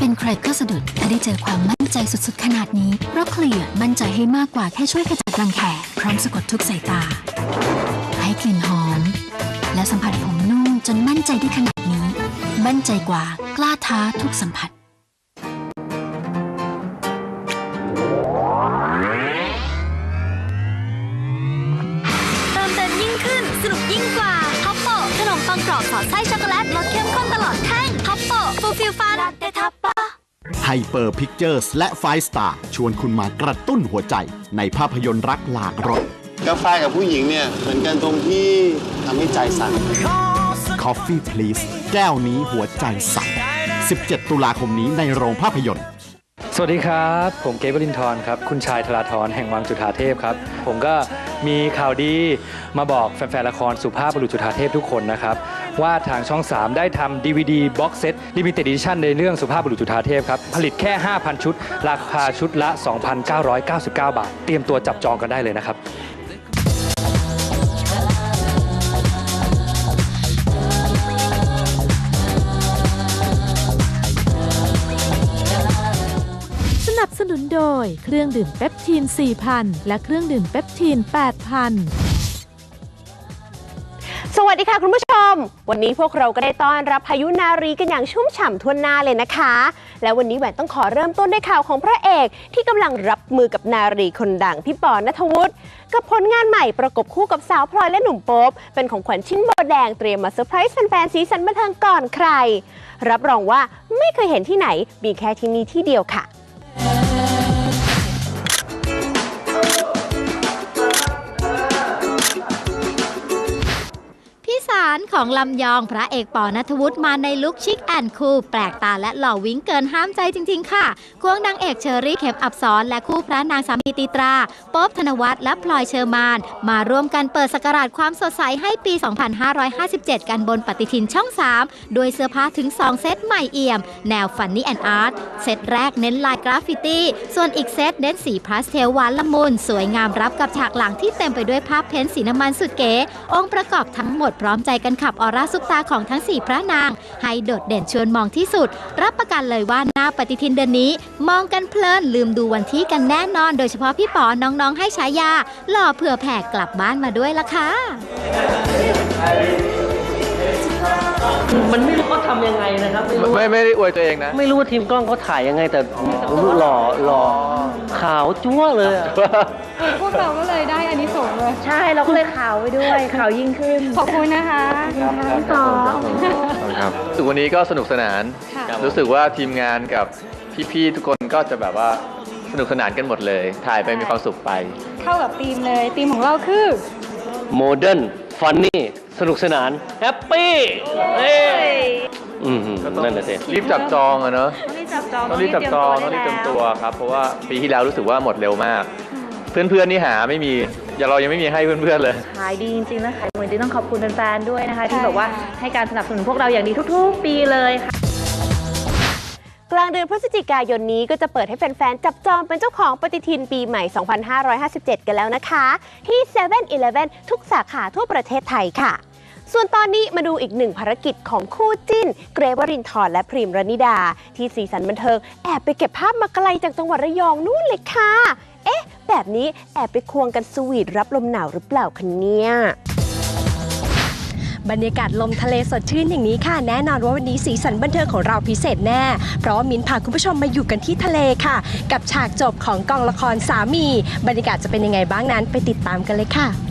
เป็นใครก็สะดุดถ้าได้เจอความมั่นใจสุดๆ ขนาดนี้ เพราะเคลียร์มั่นใจให้มากกว่าแค่ช่วยขจัดรังแคพร้อมสะกดทุกสายตา ให้กลิ่นหอม และสัมผัสผมนุ่มจนมั่นใจได้ขนาดนี้ มั่นใจกว่ากล้าท้าทุกสัมผัส ฮเปอร์พิกเจอร์สและไฟสตาร์ชวนคุณมากระตุ้นหัวใจ ในภาพยนตร์รักหลากรสกาแฟกับผู้หญิงเนี่ยเหมือนกันตรงที่ทำให้ใจสั่น Coffee Please แก้วนี้หัวใจสั่น17 ตุลาคมนี้ในโรงภาพยนตร์ สวัสดีครับ ผมเกเบลินทร์ครับ คุณชายธราธรแห่งวังจุฑาเทพครับ ผมก็มีข่าวดีมาบอกแฟนๆละครสุภาพบุรุษจุฑาเทพทุกคนนะครับ ว่าทางช่อง 3 ได้ทำ DVD Box Set Limited Edition ในเรื่องสุภาพบุรุษจุฑาเทพครับ ผลิตแค่ 5,000 ชุด ราคาชุดละ 2,999 บาท เตรียมตัวจับจองกันได้เลยนะครับ ย เครื่องดื่มเปปทีน 4,000 และเครื่องดื่มเปปทีน 8,000สวัสดีค่ะคุณผู้ชม วันนี้พวกเราก็ได้ต้อนรับพายุนารีกันอย่างชุ่มฉ่ำทั่วหน้าเลยนะคะ และวันนี้แหวนต้องขอเริ่มต้นด้วยข่าวของพระเอกที่กำลังรับมือกับนารีคนดังพี่ปอนัทวุฒิกับผลงานใหม่ประกบคู่กับสาวพลอยและหนุ่มโป๊บเป็นของขวัญชิ้นโบแดงเตรียมมาเซอร์ไพรส์แฟนๆสีสันบันเทิงก่อนใคร รับรองว่าไม่เคยเห็นที่ไหนมีแค่ที่นี่ที่เดียวค่ะ ของลำยองพระเอกปอนัทวุฒิมาในลุคชิคแอนคูลแปลกตาและหล่อวิ้งเกินห้ามใจจริง ๆ ค่ะ ควงนางเอกเชอรี่เข็มอับสรและคู่พระนางสามีตีตราป๊อบธนวัฒน์และพลอยเชอร์มาน มาร่วมกันเปิดสกราชความสดใสให้ปี 2557 กันบนปฏิทินช่อง3โดยเสื้อผ้าถึง 2 เซตใหม่เอี่ยม แนวฟันนี่แอนอาร์ตเซตแรกเน้นลายกราฟฟิตี้ ส่วนอีกเซตเน้นสีพาสเทลหวานละมุนสวยงามรับกับฉากหลังที่เต็มไปด้วยภาพเพ้นท์สีน้ำมันสุดเก๋องค์ประกอบทั้งหมดพร้อมใจกันขับออร่าซุปตาของทั้ง 4 พระนาง ให้โดดเด่นชวนมองที่สุด รับประกันเลยว่าหน้าปฏิทินเดือนนี้ มองกันเพลินลืมดูวันที่กันแน่นอน โดยเฉพาะพี่ป๋อน้องๆ ให้ฉายาหล่อเผื่อแผ่กลับบ้านมาด้วยละค่ะ มันไม่รู้เขาทำยังไงนะครับ ไม่รู้ไม่ไม่ได้อวยตัวเองนะ ไม่รู้ว่าทีมกล้องเขาถ่ายยังไงแต่หล่อหล่อขาวจั๊วเลยอะ พวกเราก็เลยได้อันนี้ส่งส์เลย ใช่เราก็เลยข่าวไปด้วยข่าวยิ่งขึ้น ขอบคุณนะคะต่อ ครับรู้สึกวันนี้ก็สนุกสนาน ค่ะ รู้สึกว่าทีมงานกับพี่ๆทุกคนก็จะแบบว่าสนุกสนานกันหมดเลย ถ่ายไปมีความสุขไป เข้ากับธีมเลยธีมของเราคือ โมเดิร์น ฟันนี่สนุกสนาน แฮปปี้เอ้ยอืมนั่นแหละสิรีบจับจองอะเนอะต้องรีบจับจองต้องรีบจับจองต้องรีบเตรียมตัวครับ เพราะว่าปีที่แล้วรู้สึกว่าหมดเร็วมาก เพื่อนๆนี่หาไม่มีอย่าเรายังไม่มีให้เพื่อนๆเลย ขายดีจริงๆนะขายเหมือนที่ต้องขอบคุณแฟนๆด้วยนะคะ ที่แบบว่าให้การสนับสนุนพวกเราอย่างดีทุกๆ ปีเลยค่ะ กลางเดือนพฤศจิกายนนี้ก็จะเปิดให้แฟนๆ จับจองเป็นเจ้าของปฏิทินปีใหม่ 2557 กันแล้วนะคะ ที่7 e เ e ่ e อทุกสาขาทั่วประเทศไทยค่ะ ส่วนตอนนี้มาดูอีกหนึ่งภารกิจของคู่จิ้น เกรวรินทร์และพริมรนิดา ที่สีสันบันเทิง แอบไปเก็บภาพมาไกลจากจังหวัดระยองนู่นเลยค่ะ เอ๊ะ แบบนี้แอบไปควงกันสวีทรับลมหนาวหรือเปล่าคะเนี่ย บรรยากาศลมทะเลสดชื่นอย่างนี้ค่ะ แน่นอนว่าวันนี้สีสันบันเทิงของเราพิเศษแน่ เพราะว่ามิ้นพาคุณผู้ชมมาอยู่กันที่ทะเลค่ะ กับฉากจบของกองละครสามี บรรยากาศจะเป็นยังไงบ้างนั้นไปติดตามกันเลยค่ะ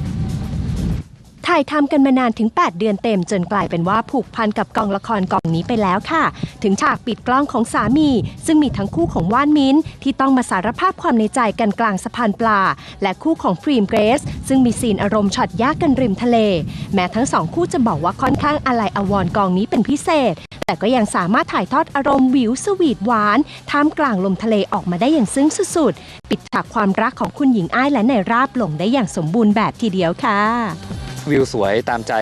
ถ่ายทำกันมานานถึง 8 เดือนเต็มจนกลายเป็นว่าผูกพันกับกองละครกองนี้ไปแล้วค่ะ ถึงฉากปิดกล้องของสามี ซึ่งมีทั้งคู่ของว่านมิ้นที่ต้องมาสารภาพความในใจกันกลางสะพานปลา และคู่ของฟรีมเกรสซึ่งมีซีนอารมณ์ช็อตยากกันริมทะเล แม้ทั้งสองคู่จะบอกว่าค่อนข้างอะไรอวรณ์กองนี้เป็นพิเศษ แต่ก็ยังสามารถถ่ายทอดอารมณ์วิวสวีทหวาน ท่ามกลางลมทะเลออกมาได้อย่างซึ้งสุดๆ ปิดฉากความรักของคุณหญิงอ้ายและนายราบลงได้อย่างสมบูรณ์แบบทีเดียวค่ะ วิวสวยตามใจ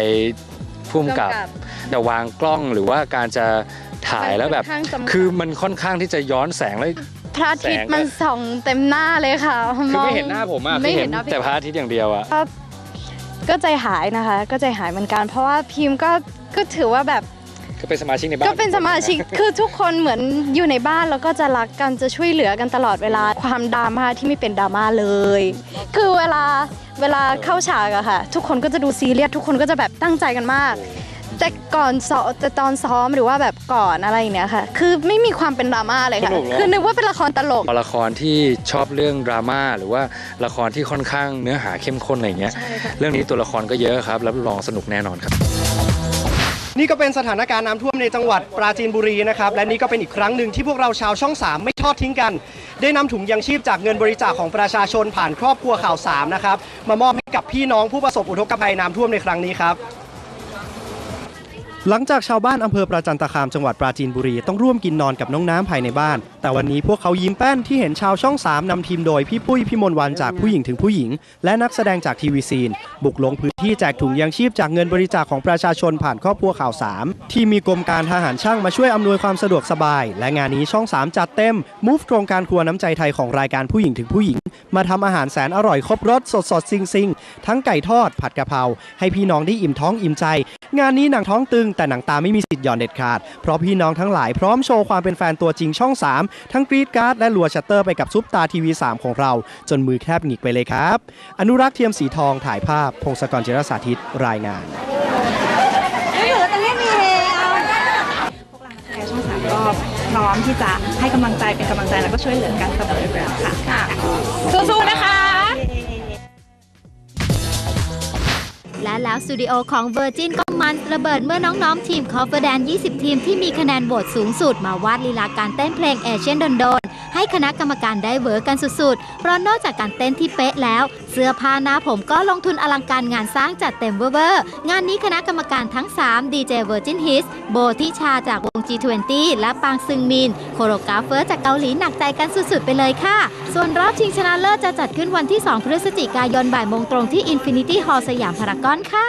พุ่มกับจะวางกล้องหรือว่าการจะถ่ายแล้วแบบมันค่อนข้างจำกัดคือมันค่อนข้างที่จะย้อนแสงแล้วพระอาทิตแสย์งมันส่องเต็มหน้าเลยค่ะคือไม่งเห็นหน้าผมอะไม่คือเห็เห็นนหน้าพี่แต่พระอาทิตย์อย่างเดียวอะก็ใจหายนะคะ ก็ใจหายเหมือนกัน เพราะว่าพิมพ์ก็ก็ถือว่าแบบ ก็เป็นสมาชิกในบ้าน ก็เป็นสมาชิกคือทุกคนเหมือนอยู่ในบ้านแล้วก็จะรักกันจะช่วยเหลือกันตลอดเวลาความดราม่าที่ไม่เป็นดราม่าเลย คือเวลาเวลาเข้าฉากอะค่ะ ทุกคนก็จะดูซีเรียสทุกคนก็จะแบบตั้งใจกันมาก แต่ก่อนซ้อมแต่ตอนซ้อมหรือว่าแบบก่อนอะไรอย่างเนี้ยค่ะ คือไม่มีความเป็นดราม่าเลยค่ะ สนุกเหรอ คือนึกว่าเป็นละครตลกละครที่ชอบเรื่องดราม่าหรือว่าละครที่ค่อนข้างเนื้อหาเข้มข้นอะไรอย่างเงี้ย เรื่องนี้ตัวละครก็เยอะครับรับรองสนุกแน่นอนครับ นี่ก็เป็นสถานการณ์น้ำท่วมในจังหวัดปราจีนบุรีนะครับ และนี่ก็เป็นอีกครั้งหนึ่งที่พวกเราชาวช่อง 3 ไม่ทอดทิ้งกัน ได้นำถุงยังชีพจากเงินบริจาคของประชาชนผ่านครอบครัวข่าว3นะครับมามอบให้กับพี่น้องผู้ประสบอุทกภัยน้ำท่วมในครั้งนี้ครับ หลังจากชาวบ้านอำเภอประจันตคามจังหวัดปราจีนบุรีต้องร่วมกินนอนกับน้องน้ำภายในบ้าน แต่วันนี้พวกเขายิ้มแป้นที่เห็นชาวช่อง 3นำทีมโดยพี่ปุ้ยพี่มนวันจากผู้หญิงถึงผู้หญิง และนักแสดงจากทีวีซีน บุกลงพื้นที่แจกถุงยังชีพจากเงินบริจาคของประชาชนผ่านครอบครัวข่าว 3 ที่มีกรมการทหารช่างมาช่วยอำนวยความสะดวกสบาย และงานนี้ช่อง 3 จัดเต็ม move โครงการครัวน้ำใจไทยของรายการผู้หญิงถึงผู้หญิง มาทำอาหารแสนอร่อยครบรสสดสดซิงซิงทั้งไก่ทอดผัดกะเพราให้พี่น้องได้อิ่มท้องอิ่มใจ งานนี้หนังท้องตึงแต่หนังตาไม่มีสิทธิ์หย่อนเด็ดขาด เพราะพี่น้องทั้งหลายพร้อมโชว์ความเป็นแฟนตัวจริงช่อง 3 ทั้งกรีดการ์ดและลัวชัตเตอร์ไปกับซุปตาทีวี 3 ของเรา จนมือแทบหงิกไปเลยครับ อนุรักษ์เทียมสีทองถ่ายภาพ พงศกรจิรสาธิตรายงานช่องสามก็พร้อมที่จะให้กำลังใจเป็นกำลังใจแล้วก็ช่วยเหลือกันเสมออยู่แล้วค่ะสู้ๆนะคะ และแล้วสตูดิโอของ Virgin ก็มันระเบิดเมื่อน้องๆทีมคอฟเวอร์แดน 20 ทีมที่มีคะแนนโหวตสูงสุดมาวาดลีลาการเต้นเพลงเอเชียนโดน ให้คณะกรรมการได้เวิร์กกันสุดๆ เพราะนอกจากการเต้นที่เป๊ะแล้ว เสื้อผ้าหน้าผมก็ลงทุนอลังการงานสร้างจัดเต็มเวอร์ๆงานนี้คณะกรรมการทั้ง 3 DJ Virgin Hits โบทิชาจากวง G20 และปางซึงมิน โคโรกราฟเฟอร์จากเกาหลีหนักใจกันสุดๆ ไปเลยค่ะ ส่วนรอบชิงชนะเลิศจะจัดขึ้นวันที่ 2 พฤศจิกายนบ่ายโมงตรงที่ Infinity Hall สยามพารากอนค่ะ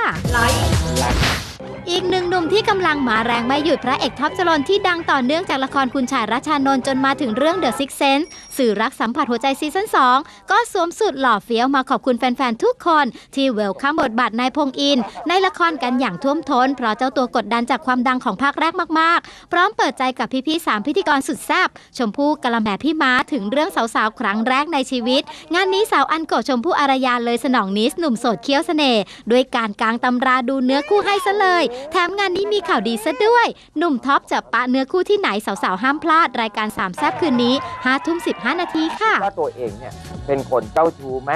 อีกหนึ่งหนุ่มที่กำลังมาแรงไม่หยุดพระเอกท็อปจรนที่ดังต่อเนื่องจากละครคุณชายรัชานนท์จนมาถึงเรื่อง The Six Sense สื่อรักสัมผัสหัวใจซีซั่น2 ก็สวมสุดหล่อเฟี้ยวมาขอบคุณแฟน ๆ ทุกคนที่เวลคัมบทบาทนายพงอิน ในละครกันอย่างท่วมท้น เพราะเจ้าตัวกดดันจากความดังของภาคแรกมาก ๆ พร้อมเปิดใจกับพี่ๆสามพิธีกรสุดแซ่บชมพู่กะละแมพี่ม้าถึงเรื่องสาวๆครั้งแรกในชีวิต งานนี้สาวอันโกชมพู่อารยาเลยสนองนิสหนุ่มโสดเคี้ยวเสน่ห์ด้วยการกางตำราดูเนื้อคู่ให้ซะเลยแถมงานนี้มีข่าวดีซะด้วย หนุ่มท็อปจะปะเนื้อคู่ที่ไหนสาวๆ ห้ามพลาด รายการสามแซ่บคืนนี้5ทุ่ม15นาทีค่ะ ว่าตัวเองเนี่ยเป็นคนเจ้าชู้ไหม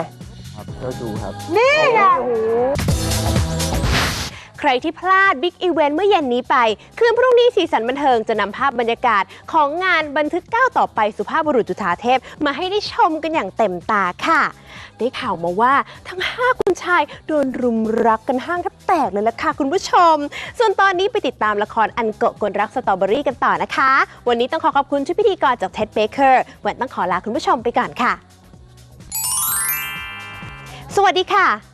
ครับเจ้าชู้ครับ นี่ไง ใครที่พลาดบิ๊กอีเวนต์เมื่อเย็นนี้ไป คืนพรุ่งนี้สีสันบันเทิงจะนำภาพบรรยากาศของงานบันทึกก้าวต่อไปสุภาพบุรุษจุฑาเทพ มาให้ได้ชมกันอย่างเต็มตาค่ะ ได้ข่าวมาว่าทั้ง 5 คุณชายโดนรุมรักกันห้างแทบแตกเลยล่ะค่ะคุณผู้ชม ส่วนตอนนี้ไปติดตามละครอันโกะกลรักสตรอเบอรี่กันต่อนะคะ วันนี้ต้องขอขอบคุณชุดพิธีกรจากเท็ดเบเกอร์วันต้องขอลาคุณผู้ชมไปก่อนค่ะ สวัสดีค่ะ